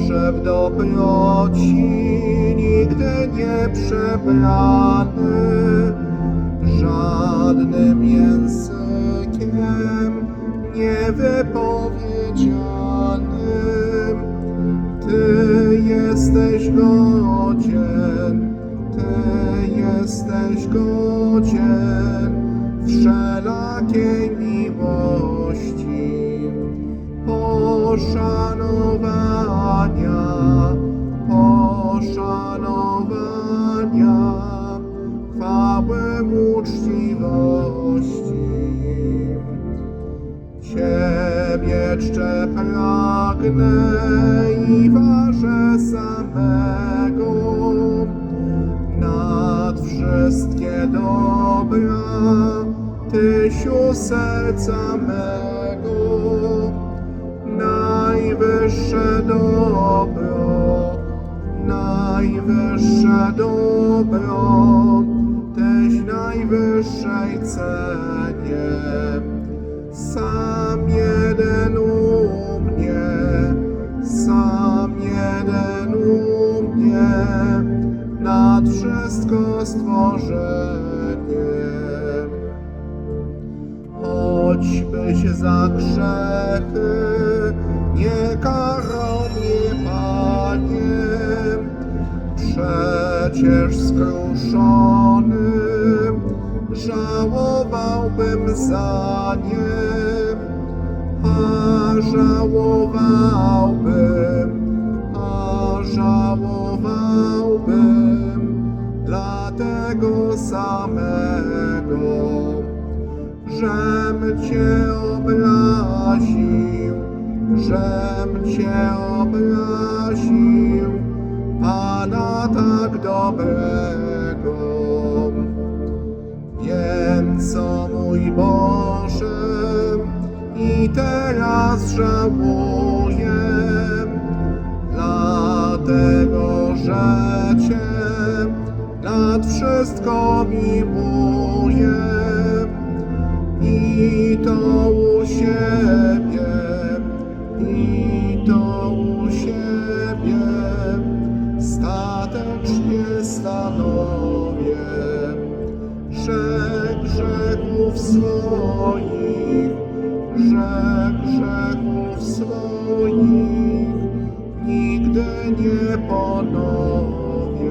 Boże w dobroci nigdy nie przebrany żadnym językiem niewypowiedzianym. Ty jesteś godzien, Ty jesteś godzien wszelakiej miłości, poszanowania, poszanowania, chwały uczciwości. Ciebie czcze pragnę i ważę samego nad wszystkie dobra, Tysiu serca mego, najwyższe dobro, najwyższe dobro, najwyższej cenie. Sam jeden u mnie, sam jeden u mnie, nad wszystko stworzenie. Choćbyś za grzechy przecież skruszony żałowałbym za nim, a żałowałbym, a żałowałbym dla tego samego, żem Cię obraził, żem Cię obraził, Pana tak dobrego. Wiem, co mój Boże, i teraz żałuję, dlatego że Cię nad wszystko miłuję stanowię że grzechów swoich, że grzechów swoich nigdy nie ponowię.